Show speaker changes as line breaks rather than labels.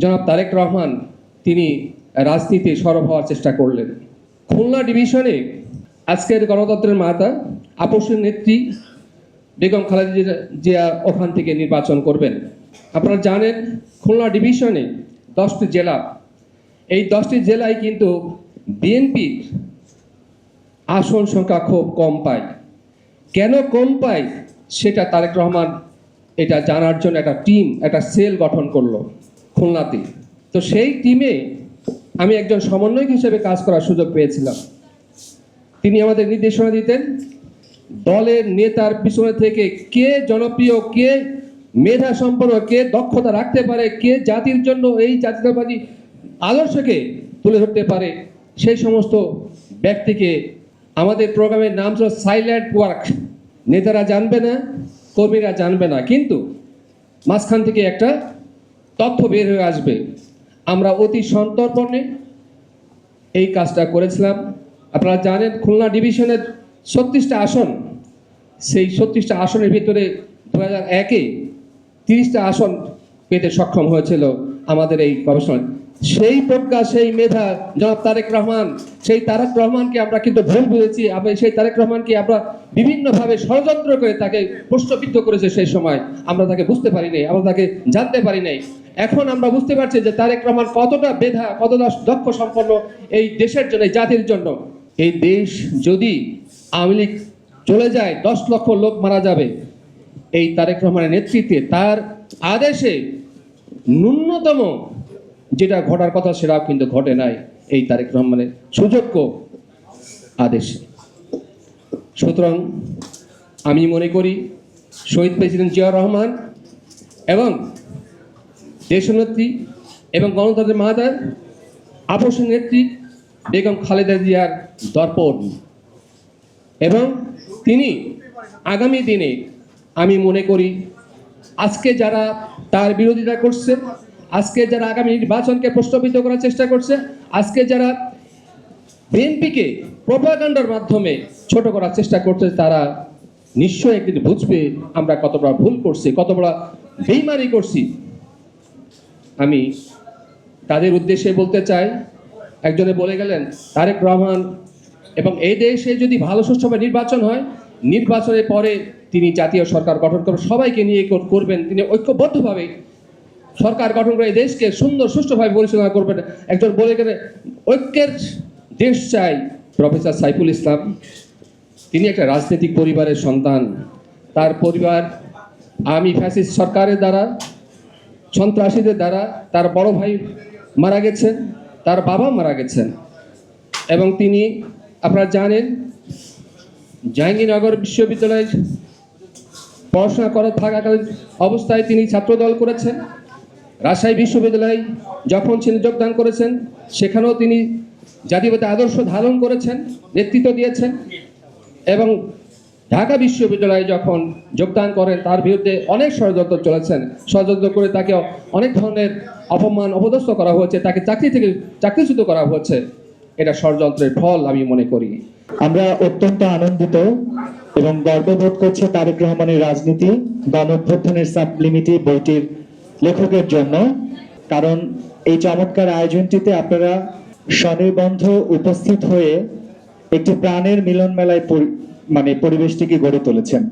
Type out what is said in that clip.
জনাব তারেক রহমান তিনি রাজনীতি সরব হওয়ার চেষ্টা করলেন। খুলনা ডিভিশনে আজকের গণতন্ত্রের মাতা আপসের নেত্রী বেগম খালেদা জিয়া- ওখান থেকে নির্বাচন করবেন। আপনারা জানেন, খুলনা ডিভিশনে দশটি জেলা। এই দশটি জেলায় কিন্তু বিএনপির আসন সংখ্যা খুব কম পায়। কেন কম পায়? সেটা তারেক রহমান এটা জানার জন্য একটা টিম, একটা সেল গঠন করল। খুলনাতে। তো সেই টিমে আমি একজন সমন্বয়ক হিসেবে কাজ করার সুযোগ পেয়েছিলাম। তিনি আমাদের নির্দেশনা দিতেন, দলের নেতার পিছনে থেকে কে জনপ্রিয়, কে মেধা সম্পন্ন, কে দক্ষতা রাখতে পারে, কে জাতির জন্য এই জাতীয়তাবাদী আদর্শকে তুলে ধরতে পারে, সেই সমস্ত ব্যক্তিকে আমাদের প্রোগ্রামের নাম ছিল সাইলেন্ট ওয়ার্ক নেতারা জানবে না, কর্মীরা জানবে না। কিন্তু মাঝখান থেকে একটা তথ্য বের হয়ে আসবে। আমরা অতি সন্তর্পণে এই কাজটা করেছিলাম। আপনারা জানেন, খুলনা ডিভিশনের ছত্রিশটা আসন, সেই ছত্রিশটা আসনের ভিতরে দু হাজার একে তিরিশটা আসন পেতে সক্ষম হয়েছিল আমাদের এই গবেষণা সেই প্রজ্ঞা সেই মেধা, জনাব তারেক রহমান, সেই তারেক রহমানকে আমরা কিন্তু ভুল বুঝেছি, আবার সেই তারেক রহমানকে আমরা বিভিন্নভাবে ষড়যন্ত্র করে তাকে প্রশ্নবিদ্ধ করেছে সেই সময়। আমরা তাকে বুঝতে পারি নাই, আমরা তাকে জানতে পারি নাই। এখন আমরা বুঝতে পারছি যে তারেক রহমান কতটা বেধা, কতটা দক্ষ সম্পন্ন এই দেশের জন্য জাতির জন্য। এই দেশ যদি আওয়ামী লীগ চলে যায়, দশ লক্ষ লোক মারা যাবে। এই তারেক রহমানের নেতৃত্বে তার আদেশে ন্যূনতম যেটা ঘটার কথা সেটাও কিন্তু ঘটে নাই এই তারেক রহমানের সুযোগ্য আদেশে। সুতরাং আমি মনে করি শহীদ প্রেসিডেন্ট জিয়াউর রহমান এবং দেশনেত্রী এবং গণতন্ত্রের মাতার আপসের নেত্রী বেগম খালেদা জিয়ার দর্পণ। এবং তিনি আগামী দিনে, আমি মনে করি, আজকে যারা তার বিরোধিতা করছে, আজকে যারা আগামী নির্বাচনকে প্রশ্নবিদ্ধ করার চেষ্টা করছে, আজকে যারা বিএনপিকে প্রোপাগান্ডার মাধ্যমে ছোট করার চেষ্টা করছে, তারা নিশ্চয়ই একদিন বুঝবে আমরা কত বড় ভুল করছি কত বড় বেইমানি করছি। আমি তাদের উদ্দেশ্যে বলতে চাই, একজনে বলে গেলেন, তারেক রহমান, এবং এই দেশে যদি ভালো সুষ্ঠুভাবে নির্বাচন হয়, নির্বাচনের পরে তিনি জাতীয় সরকার গঠন করবেন, সবাইকে নিয়ে করবেন, তিনি ঐক্যবদ্ধভাবে সরকার গঠন করে দেশকে সুন্দর, সুষ্ঠুভাবে পরিচালনা করবেন। একজন বলে গেলেন, ঐক্যের দেশ চাই, প্রফেসর সাইফুল ইসলাম। তিনি একটা রাজনৈতিক পরিবারের সন্তান। তার পরিবার আমি ফ্যাসিস্ট সরকারের দ্বারা সন্ত্রাসীদের দ্বারা তার বড় ভাই মারা গেছেন, তার বাবা মারা গেছেন। এবং তিনি, আপনারা জানেন, জাহাঙ্গীরনগর বিশ্ববিদ্যালয়ে পড়াশোনা করা থাকাকালীন অবস্থায় তিনি ছাত্রদল করেছেন। রাজশাহী বিশ্ববিদ্যালয়ে যখন তিনি যোগদান করেছেন, সেখানেও তিনি জাতীয়তা আদর্শ ধারণ করেছেন, নেতৃত্ব দিয়েছেন। এবং ঢাকা বিশ্ববিদ্যালয়ে যখন যোগদান করেন, তার বিরুদ্ধে অনেক ষড়যন্ত্র চলেছেন। ষড়যন্ত্র করে তাকে অনেক ধরনের অপমান অপদস্থ করা হয়েছে, তাকে চাকরি থেকে চাকরিচ্যুত করা হয়েছে। এটা ষড়যন্ত্রের ফল আমি মনে করি।
আমরা অত্যন্ত আনন্দিত এবং গর্ববোধ করছে তারেক রহমানের রাজনীতি, গণঅভ্যুত্থানের সাবলিমিটি বইটির লেখকের জন্য। কারণ এই চমৎকার আয়োজনটিতে আপনারা স্বনির্বন্ধ উপস্থিত হয়ে একটি প্রাণের মিলন মেলায় মানে পরিবেশটিকে গড়ে তুলেছেন।